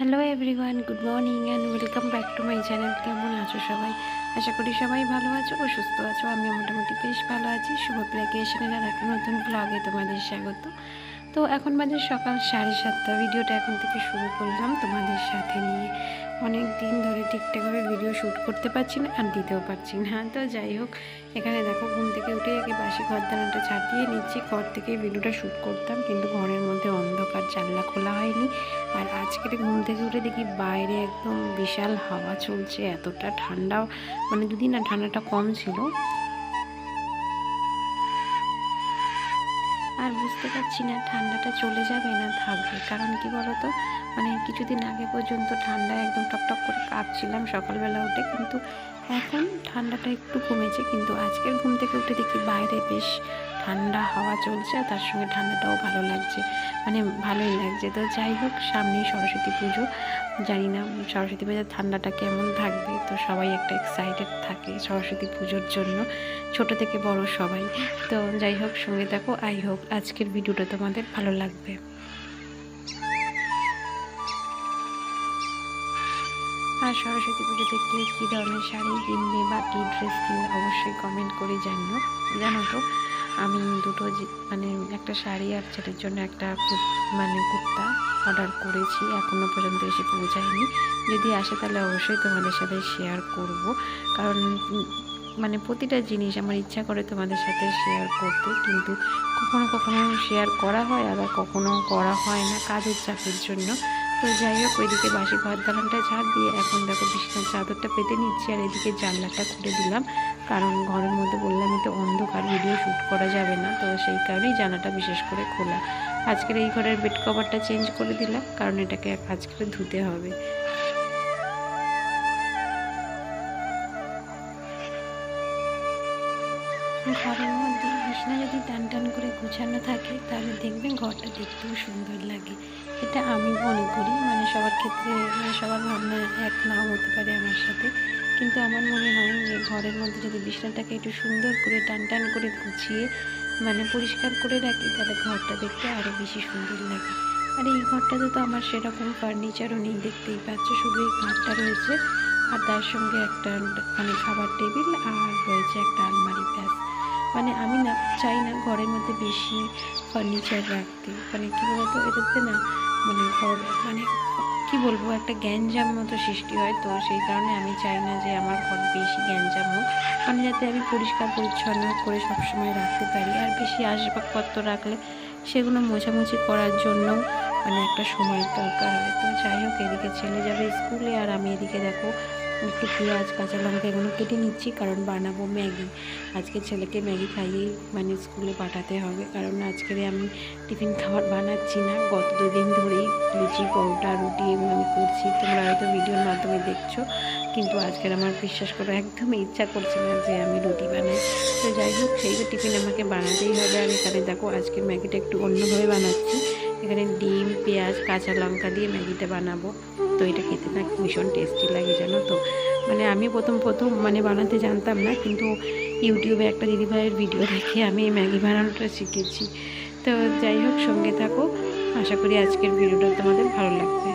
Hello everyone good morning and welcome back to my channel কেমন আছো সবাই? আশা করি সবাই ভালো আছো ও সুস্থ আছো। আমি মোটামুটি বেশ ভালো আছি। শুভ প্রিয়াকেশনের আর একটা নতুন ব্লগে তোমাদের স্বাগত। তো এখন বাজে সকাল সাড়ে সাতটা। ভিডিওটা এখন থেকে শুরু করলাম তোমাদের সাথে নিয়ে। অনেক দিন ধরে ঠিকঠাকভাবে ভিডিও শ্যুট করতে পারছি না আর দিতেও পারছি না। তো যাই হোক, এখানে দেখো ঘুম থেকে উঠে একে বাসি ঘর দানাটা ছাড়িয়ে নিচ্ছি। ঘর থেকে ভিডিওটা শ্যুট করতাম কিন্তু ঘরের মধ্যে অন্ধকার, জানলা খোলা হয়নি। আর আজকের ঘুম থেকে উঠে দেখি বাইরে একদম বিশাল হাওয়া চলছে, এতটা ঠান্ডা। মানে যদি না ঠান্ডাটা কম ছিল। আর বুঝতে পারছি না ঠান্ডাটা চলে যাবে না থাকবে। কারণ কি বলতো? মানে কিছুদিন আগে পর্যন্ত ঠান্ডায় একদম টকটক করে কাঁপছিলাম সকালবেলা উঠে। কিন্তু এখন ঠান্ডাটা একটু কমেছে। কিন্তু আজকের ঘুম থেকে উঠে দেখি বাইরে বেশ ঠান্ডা হাওয়া চলছে আর তার সঙ্গে ঠান্ডাটাও ভালো লাগছে। মানে ভালোই লাগছে। তো যাই হোক, সামনেই সরস্বতী পুজো। জানি না সরস্বতী পুজোর ঠান্ডাটা কেমন থাকবে। তো সবাই একটা এক্সাইটেড থাকে সরস্বতী পুজোর জন্য, ছোট থেকে বড় সবাই। তো যাই হোক, সঙ্গে থাকো। আই হোক, আজকের ভিডিওটা তোমাদের ভালো লাগবে। আর সরস্বতী পুজোতে কে কী ধরনের শাড়ি কিনবে বা কী ড্রেস কিনবে অবশ্যই কমেন্ট করে জানিও। জানো তো? আমি দুটো মানে একটা শাড়ি আর ছেলের জন্য একটা মানে কুর্তা অর্ডার করেছি এখনও পর্যন্ত এসে পৌঁছায়নি। যদি আসে তাহলে অবশ্যই তোমাদের সাথে শেয়ার করব। কারণ মানে প্রতিটা জিনিস আমার ইচ্ছা করে তোমাদের সাথে শেয়ার করতে, কিন্তু কখনো কখনো শেয়ার করা হয়, আবার কখনো করা হয় না কাজের চাপের জন্য। তো যাই হোক, ওইদিকে বাসি ভাত দালানটা ঝাড় দিয়ে এখন দেখো বিছানার চাদরটা পেতে নিচ্ছি আর এদিকে জানলাটা খুলে দিলাম। কারণ ঘরের মধ্যে বললাম তো অন্ধকার ভিডিও শ্যুট করা যাবে না, তো সেই কারণেই জানাটা বিশেষ করে খোলা। আজকের এই ঘরের বেড কভারটা চেঞ্জ করে দিলাম, কারণ এটাকে আজকে ধুতে হবে। ঘরের মধ্যে বিছনা যদি টান টান করে গুছানো থাকে, তাহলে দেখবেন ঘরটা দেখতেও সুন্দর লাগে। এটা আমি মনে করি মানে সবার ক্ষেত্রে মানে সবার ভাবনা এক নাও হতে পারে আমার সাথে। কিন্তু আমার মনে হয় যে ঘরের মধ্যে যদি বিছনাটাকে একটু সুন্দর করে টান টান করে গুছিয়ে মানে পরিষ্কার করে রাখি, তাহলে ঘরটা দেখতে আরও বেশি সুন্দর লাগে। আর এই ঘরটাতে তো আমার সেরকম ফার্নিচারও নেই, দেখতেই পাচ্ছ, শুধু এই ঘরটা রয়েছে। আর তার সঙ্গে একটা মানে খাবার টেবিল আর রয়েছে একটা আলমারি ব্যাস। মানে আমি না চাই না ঘরের মধ্যে বেশি ফার্নিচার রাখতে। মানে কী বলতো? এটাতে না মানে ঘর মানে কি বলব? একটা গ্যাঞ্জাম মতো সৃষ্টি হয়। তো সেই কারণে আমি চাই না যে আমার ঘর বেশি গ্যাঞ্জাম হোক। মানে যাতে আমি পরিষ্কার, পরিচ্ছন্ন করে সবসময় রাখতে পারি। আর বেশি আসবাবপত্র রাখলে সেগুলো মোছামুছি করার জন্য মানে একটা সময়ের দরকার হয়। তো যাই হোক, এদিকে ছেলে যাবে স্কুলে আর আমি এদিকে দেখো একটু পেঁয়াজ, কাঁচা লঙ্কা এগুলো কেটে নিচ্ছি, কারণ বানাবো ম্যাগি। আজকে ছেলেকে ম্যাগি খাইয়েই মানে স্কুলে পাঠাতে হবে, কারণ আজকের আমি টিফিন খাবার বানাচ্ছি না। গত দুদিন ধরেই লুচি, পরোটা, রুটি এগুলো আমি করছি। তোমরা হয়তো ভিডিওর মাধ্যমে দেখছ, কিন্তু আজকের আমার বিশ্বাস করো একদমই ইচ্ছা করছে না যে আমি রুটি বানাই। তো যাই হোক, সেই টিফিন আমাকে বানাতেই হবে। আর এখানে দেখো, আজকের ম্যাগিটা একটু অন্যভাবে বানাচ্ছি। এখানে ডিম, পেঁয়াজ, কাঁচা লঙ্কা দিয়ে ম্যাগিটা বানাবো। তো এটা খেতে না ভীষণ টেস্টি লাগে জানো তো। মানে আমি প্রথম প্রথম মানে বানাতে জানতাম না, কিন্তু ইউটিউবে একটা দিদিভাইয়ের ভিডিও দেখে আমি এই ম্যাগি বানানোটা শিখেছি। তো যাই হোক, সঙ্গে থাকো। আশা করি আজকের ভিডিওটা তোমাদের ভালো লাগবে।